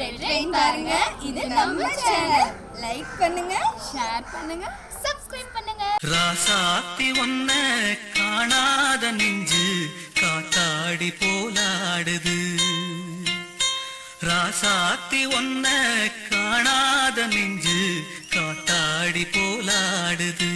Red பாருங்க இது நம்ம சேனல் லைக் பண்ணுங்க ஷேர் பண்ணுங்க சப்ஸ்கிரைப் பண்ணுங்க. ராசாத்தி ஒன்ன காணாத நெஞ்சு காத்தாடி போலாடுது. ராசாத்தி ஒன்ன காணாத நெஞ்சு காத்தாடி போலாடுது.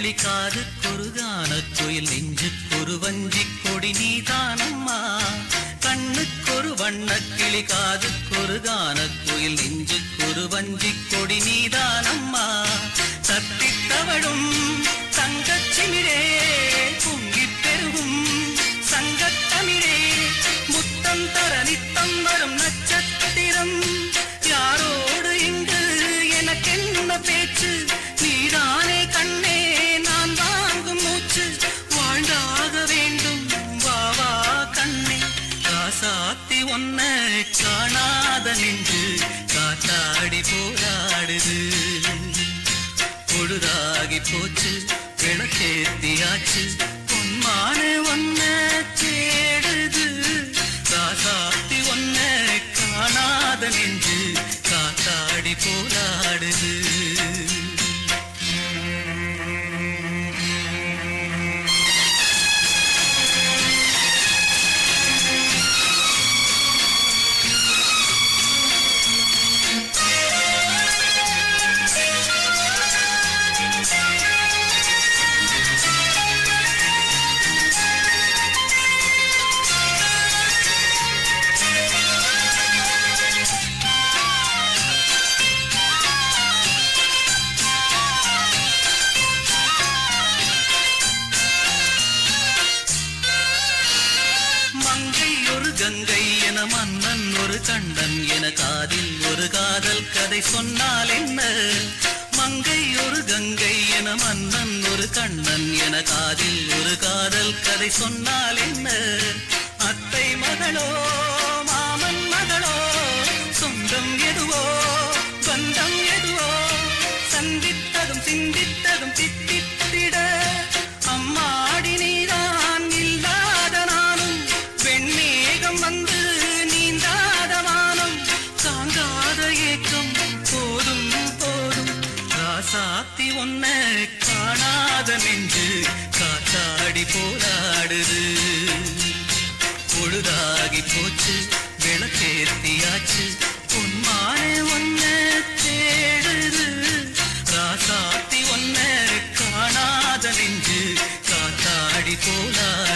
கிளி காதுக்கொரு கானக் குயில் நெஞ்சுக்கொரு வஞ்சி கொடி நீதானம்மா. கண்ணுக்கொரு வண்ண கிளி காதுக்கொரு கானக் குயில் நெஞ்சுக்கொரு வஞ்சி கொடி நீதானம்மா. காணாத நின்று காத்தாடி போராடுது. பொழுதாகி போச்சு விளக்கேத்தியாச்சு பொன்மான ஒன்ன தேடுது. காசாத்தி ஒன்ன காணாத நின்று காத்தாடி போராடுது. கண்டன் என காதில் ஒரு காதல் கதை சொன்னால் என்ன? மங்கை ஒரு கங்கை என மன்னன் ஒரு கண்ணன் என காதில் ஒரு காதல் கதை சொன்னால் என்ன? அத்தை மகளோ மாமன் மகளோ சொந்தம் எதுவோ பந்தம் எதுவோ சந்தித்ததும் சிந்தித்த ஒன்ன காணாத நெஞ்சு காத்தாடி போராடுது. பொழுதாகி போச்சு விளக்கேத்தியாச்சு. உன்மானே ஒன்ன தேடுது. ராசாத்தி ஒன்ன காணாத நெஞ்சு காத்தாடி போராடு